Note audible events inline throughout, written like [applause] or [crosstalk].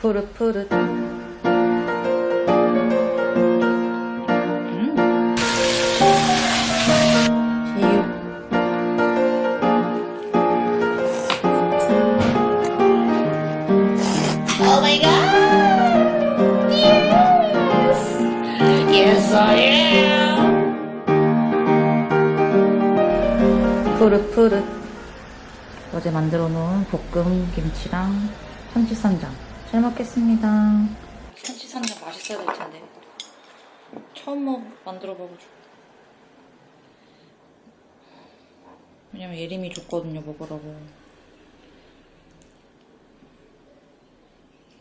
푸릇푸릇. 음. 제육. Oh my god! Yes! Yes, I am! 푸릇푸릇. 어제 만들어 놓은 볶음 김치랑 참치쌈장. 잘 먹겠습니다. 참치쌈장 맛있어야 될 텐데. 처음 먹, 만들어 봐가지고. 왜냐면 예림이 줬거든요, 먹으라고.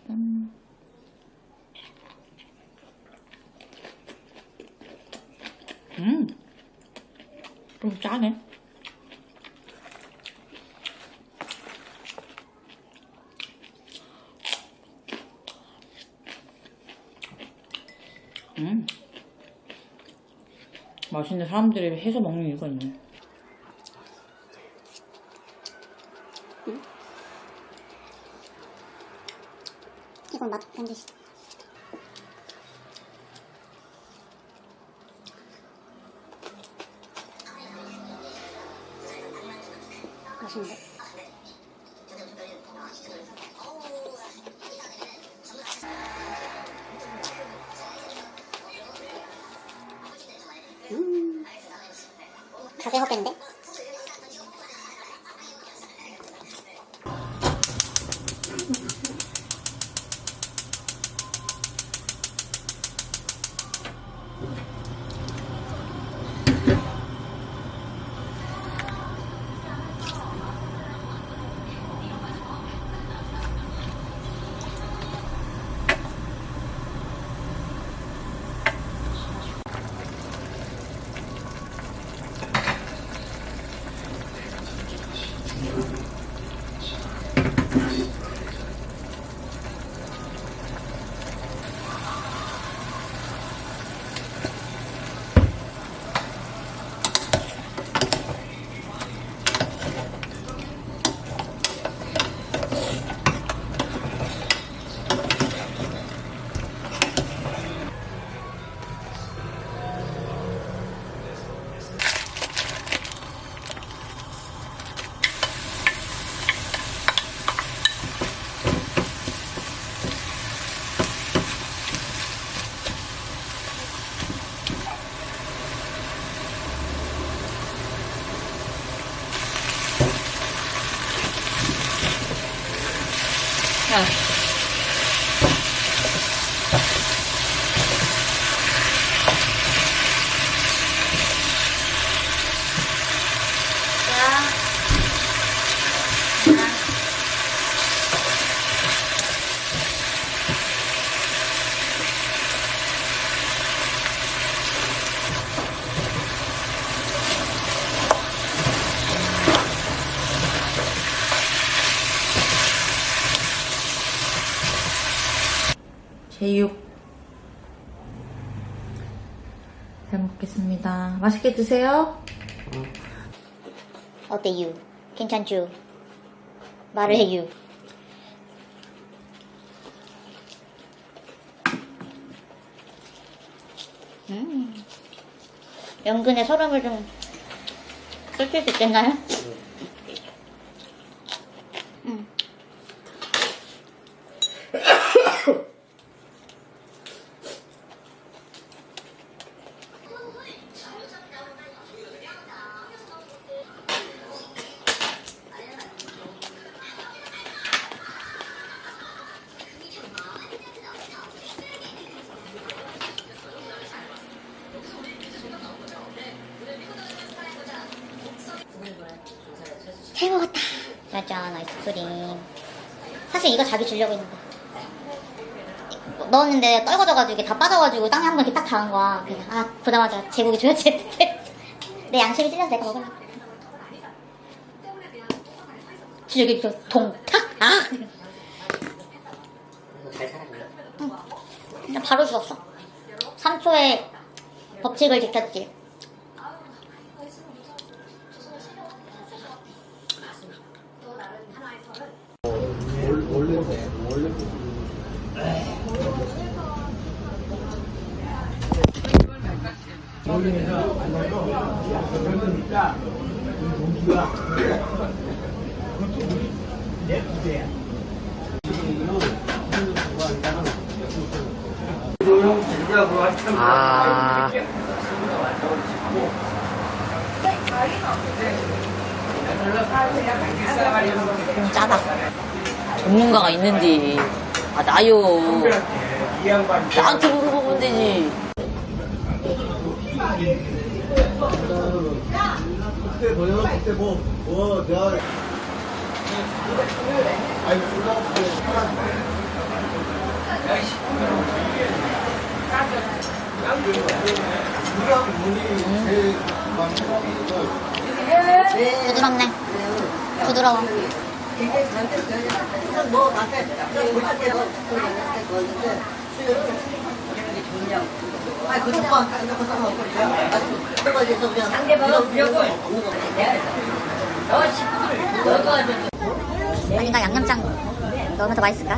음. 음. 좀 짜네. 음. 맛있는 사람들이 해서 먹는 이유가 있네. 가게 헛된데? 아. 제육. 잘 먹겠습니다. 맛있게 드세요. 어때 유? 괜찮죠? 말을 해 유. 음. 연근의 서름을 좀 쏠릴 수 있겠나요? 음. 잘 먹었다. 아이스크림. 사실 이거 자기 주려고 했는데. 넣었는데 떨궈져가지고 이게 다 빠져가지고 땅에 한번 이렇게 딱 닿은 거야. 그래서 아 보자마자 제국이 줘야지 했는데 내 양심이 찔려서 내가 먹으려고. 진짜 여기 동탁 아 잘 살았네. 그냥 바로 죽었어. 3초의 법칙을 지켰지. 서울에서 아. 짜다. 전문가가 있는지. 아, 나요. 나한테 물어보면 되지. 그때 뭐요? 그때 뭐, 뭐, 내가. 아니, 부드럽네. 부드러워. 아닌가 양념장 넣으면 더 맛있을까?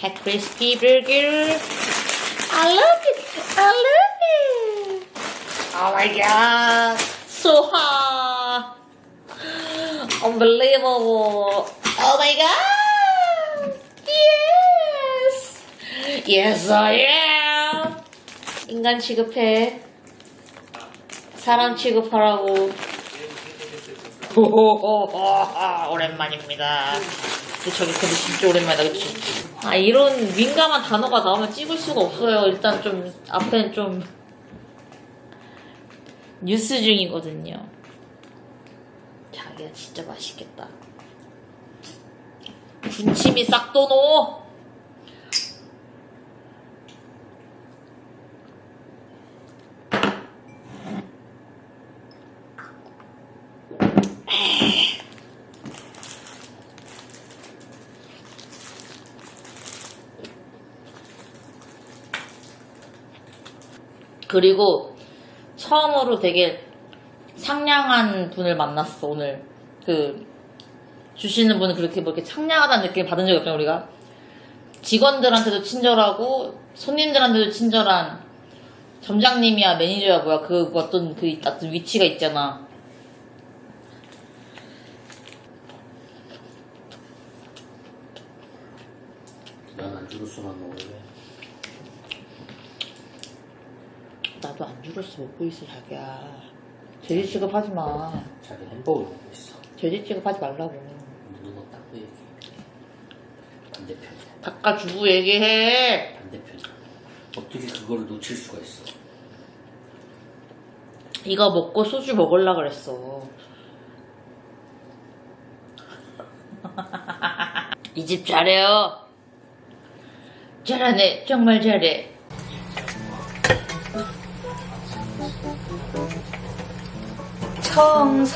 핫 크리스피 버거. I love it. I love it. Oh my god. So hot. Unbelievable. Oh my god. Yes. Yes, I am. 인간 취급해. 사람 취급하라고. 호호호호 오랜만입니다. 저기 근데 진짜 오랜만이다 그치? 아 이런 민감한 단어가 나오면 찍을 수가 없어요. 일단 좀 앞엔 좀 뉴스 중이거든요. 자기가 진짜 맛있겠다. 군침이 싹 도노. 그리고 처음으로 되게 상냥한 분을 만났어 오늘. 그 주시는 분은 그렇게 뭐 이렇게 상냥하다는 느낌 받은 적이 없잖아 우리가. 직원들한테도 친절하고 손님들한테도 친절한 점장님이야 매니저야 뭐야 그 어떤 그 어떤 위치가 있잖아. 난안 죽었으면 모르겠네. 나도 안 죽었어 먹고 있어 자기야 돼지 취급하지 마 자기 햄버거 먹고 있어. 돼지 취급하지 말라고 눈거 닦고 얘기해. 반대편. 닦아주고 얘기해 반대편. 어떻게 그거를 놓칠 수가 있어? 이거 먹고 소주 먹을라 그랬어. [laughs] 이 집 잘해요. 잘하네. 정말 잘해. 청사리.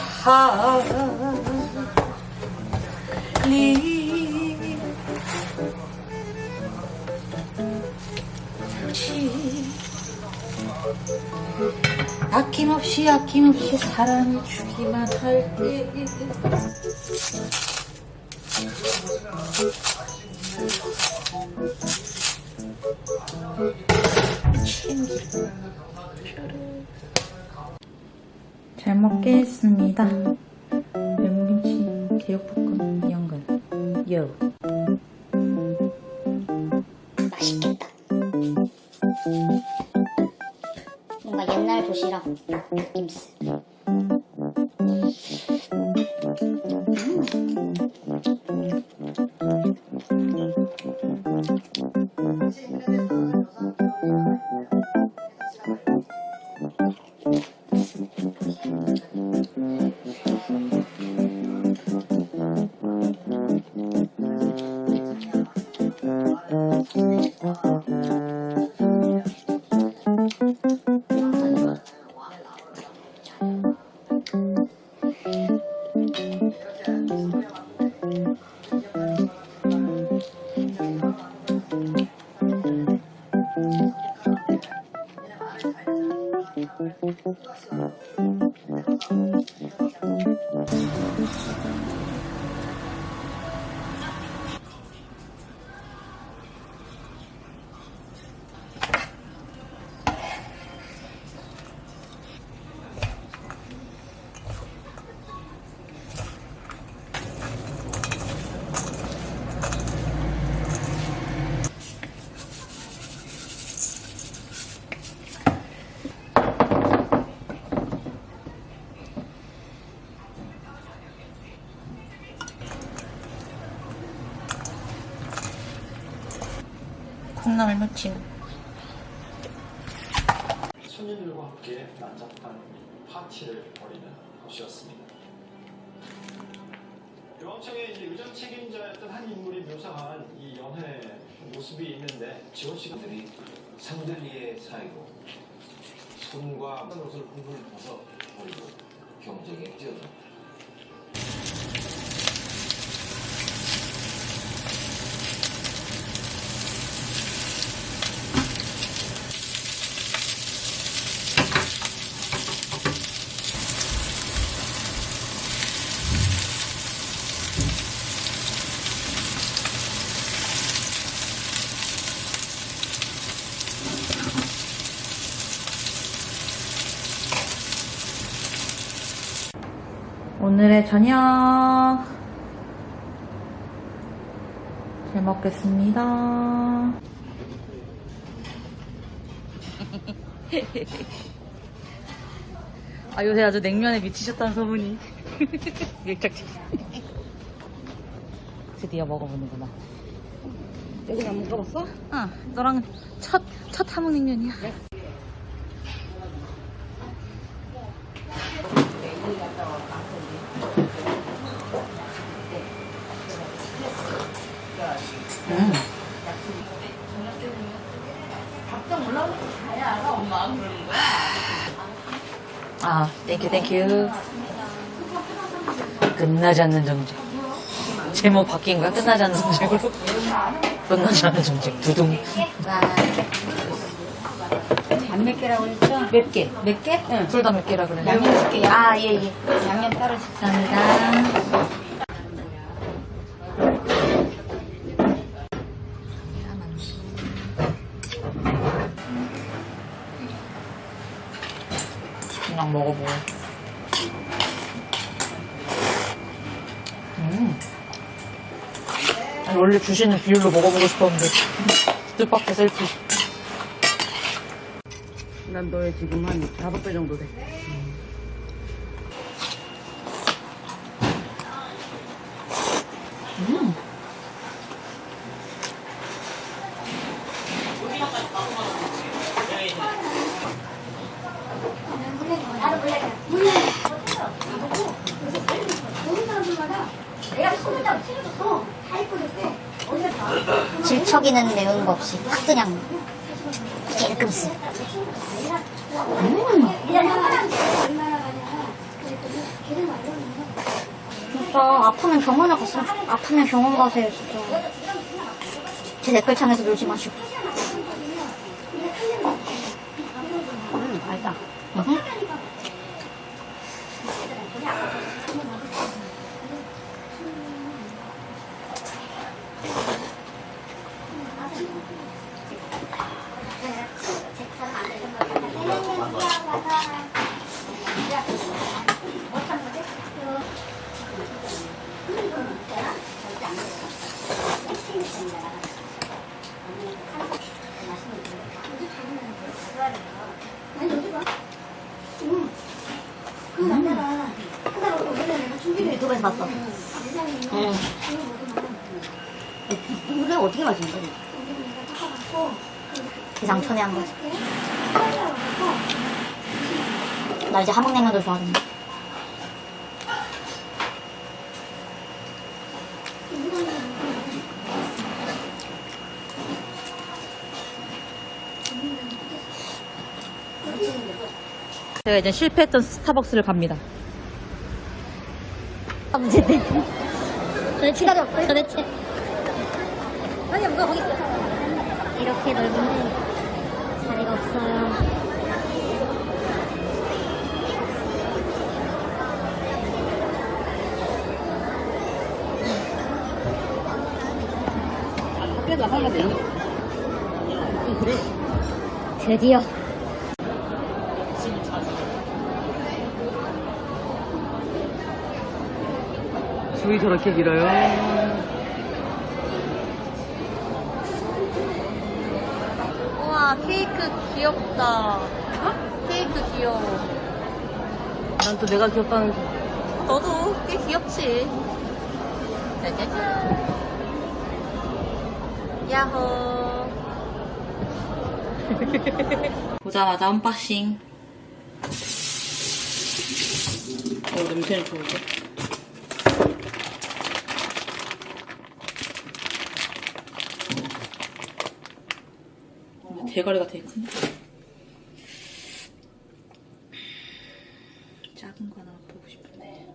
아낌없이 아낌없이 사랑을 주기만 할때. 잘 먹겠습니다. 멸무김치 제육볶음 이연근 요 맛있겠다. 뭔가 옛날 도시락 임스. 콩나물 무침. 손님들과 함께 난잡한 파티를 벌이는 곳이었습니다. 이제 의전 책임자였던 한 인물이 묘사한 이 연회 모습이 있는데 지원 씨가들이 상대리의 사이로 손과 한 옷을 훌훌 벗어 버리고 경쟁에 뛰어들었다. 오늘의 저녁. 잘 먹겠습니다. 아, 요새 아주 냉면에 미치셨다는 소문이. [laughs] 밀착 드디어 먹어보는구나. 여기 안 먹어봤어? 아, 너랑 첫, 첫 함흥냉면이야. 음. 아, 땡큐, 땡큐. 끝나지 않는 정직. 제목 바뀐 거야? 끝나지 않는 정직으로? 끝나지 않는 정직. 두둥. 안 맵게라고 했죠? 몇 개? 몇 개? 응. 둘 다 몇 개라 그래? 양념 줄게요. 아, 예, 예. 양념 따로 줄 감사합니다. 먹어보고. 음. 아니, 원래 주시는 비율로 먹어보고 싶었는데, 뜻밖의 셀프. 난 너의 지금 한 다섯 배 정도 돼. 질척이는 매운 거 없이 확 그냥 깨끔씩. 진짜 아프면 병원에 갔으면 좋 아프면 병원 가세요 진짜. 제 댓글창에서 놀지 마시고. 응, 알다. 응. 유튜브에서 봤어. 응. 이거 어떻게 마시는 거야? 기상천외한 거지. 나 이제 함흥냉면도 좋아하는데. 제가 이제 실패했던 스타벅스를 갑니다. 아, 문제네. 도대체, 도대체. 아니, 누가 거기 있어. 이렇게 넓은데 자리가 없어요. 밖에 나가면 돼. 그래. 드디어. 줄이 저렇게 길어요. 우와, 케이크 귀엽다. 케이크 귀여워. 난 또 내가 귀엽다는 줄. 너도 꽤 귀엽지. 짜자잔. 야호. 보자마자 언박싱. 어, 냄새는 좋은데? 근데 대가리가 되게 큰데? 작은 거 하나 보고 싶은데.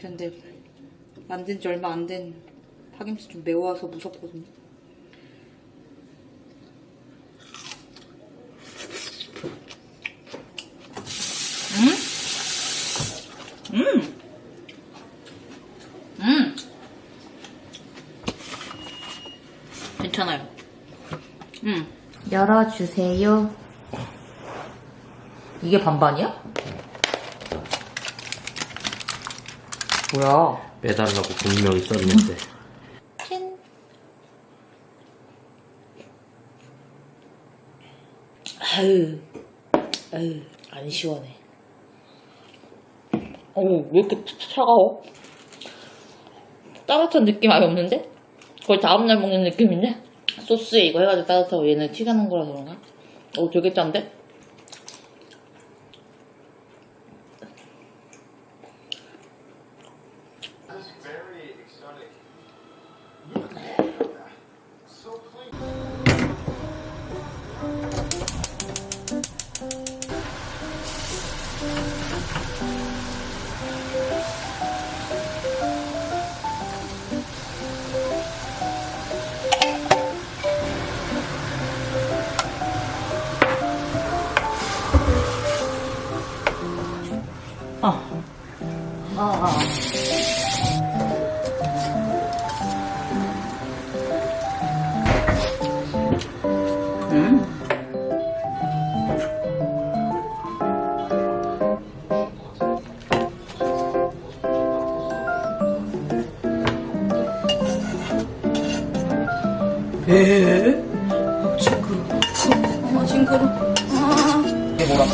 근데 만든 지 얼마 안 된 파김치 좀 매워서 무섭거든요. 음! 음! 괜찮아요. 음. 열어주세요. 이게 반반이야? 뭐야? 빼달라고 분명히 썼는데. 아유, 아유, 안 시원해. 어우, 왜 이렇게 차가워? 따뜻한 느낌 아예 없는데? 거의 다음날 먹는 느낌인데? 소스에 이거 해가지고 따뜻하고 얘는 튀겨놓은 거라서 그런가? 어, 되게 짠데? 에? 징그러. 어, 징그러. 이게 뭐라?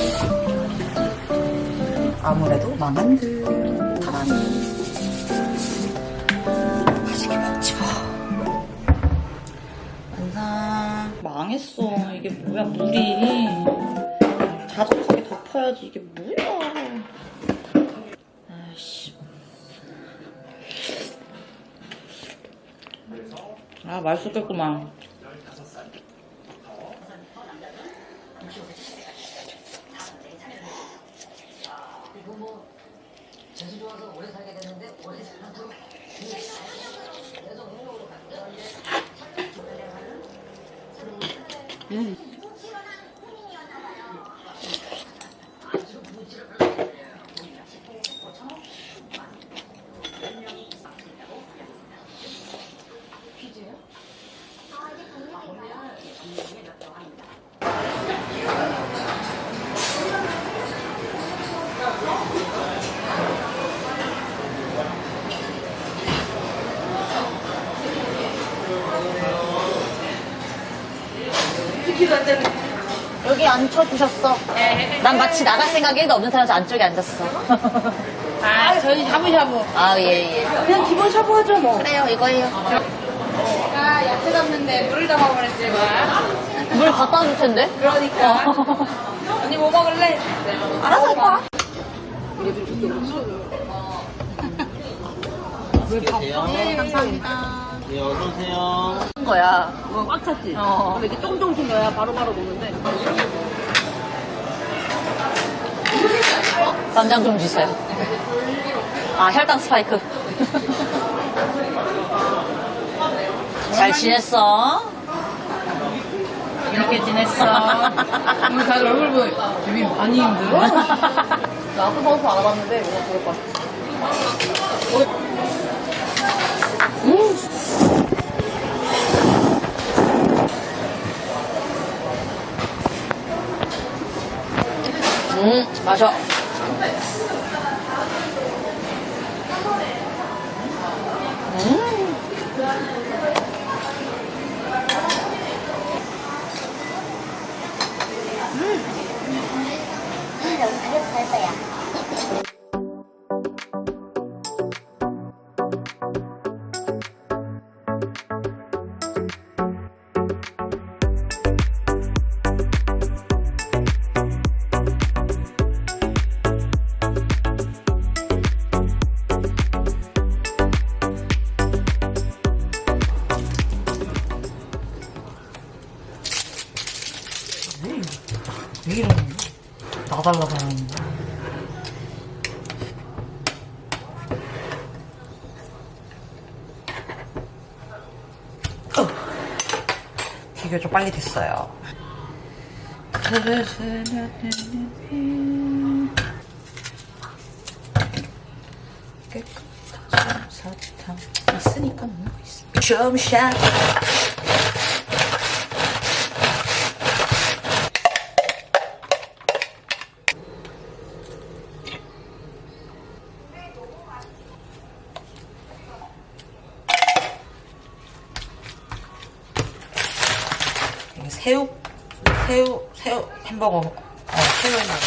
아무래도 망한 듯 사람이 맛있게 먹죠 완성 망했어 이게 뭐야 물이 맛있었겠구만. 여기 앉혀주셨어. 난 마치 나갈 생각이 1도 없는 사람이 안쪽에 앉았어. 아, 저희 샤브샤브. 아, 예, 예. 그냥 기본 샤브 하죠, 뭐. 그래요, 이거예요. 아, 야채 담는데 물을 담아버렸지, 마. 물 갖다 줄 텐데? 그러니까. [laughs] 언니 뭐 먹을래? 알아서 해봐. 네, 감사합니다. 네, 어서오세요. 한 거야. 뭐, 꽉 찼지? 어. 근데 이렇게 쫑쫑 넣어야 바로바로 먹는데. 쌈장 좀 주세요. 아, 혈당 스파이크. 잘 지냈어? 이렇게 지냈어. 오늘 [laughs] 다들 얼굴 보니 집이 많이 힘들어? 나도 벌써 알아봤는데, 뭐가 그럴 것 같아. 음, 음, 마셔. 음. 음. 음, 너무 가볍다, 야. 비교적 빨리 됐어요. 깨끗한 사탕 있으니까 먹는 거 있어. 점샷. 햄버거. 어, 새우 햄버거.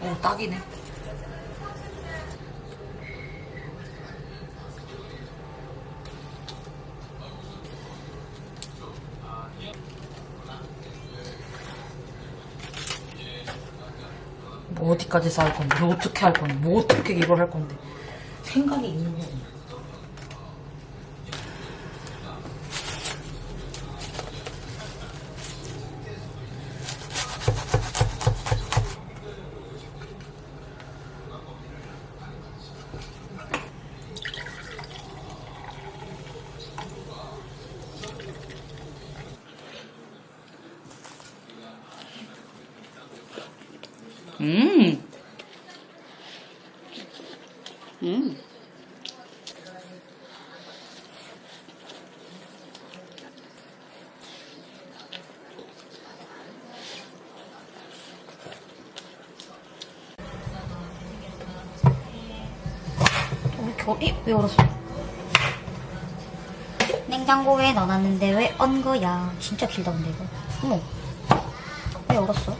오, 딱이네. 뭐 어디까지 쌓을 건데, 뭐 어떻게 할 건데, 뭐 어떻게 이걸 할 건데. 생각이 있는 거구나. 음. 음. 우리 겨이 왜 얼었어? 냉장고에 넣어놨는데 왜 언 거야? 진짜 길다 근데 이거. 어머. 왜 얼었어?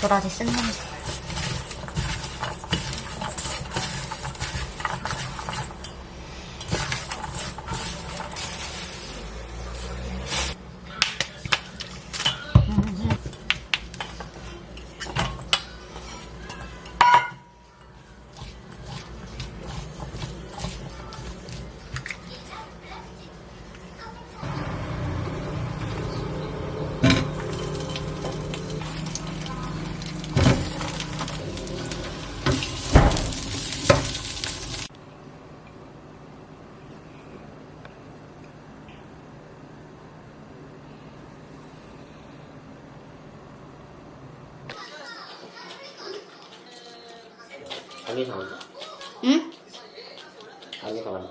도라지 쓴 냄새. 非常。嗯。还没烧完呢。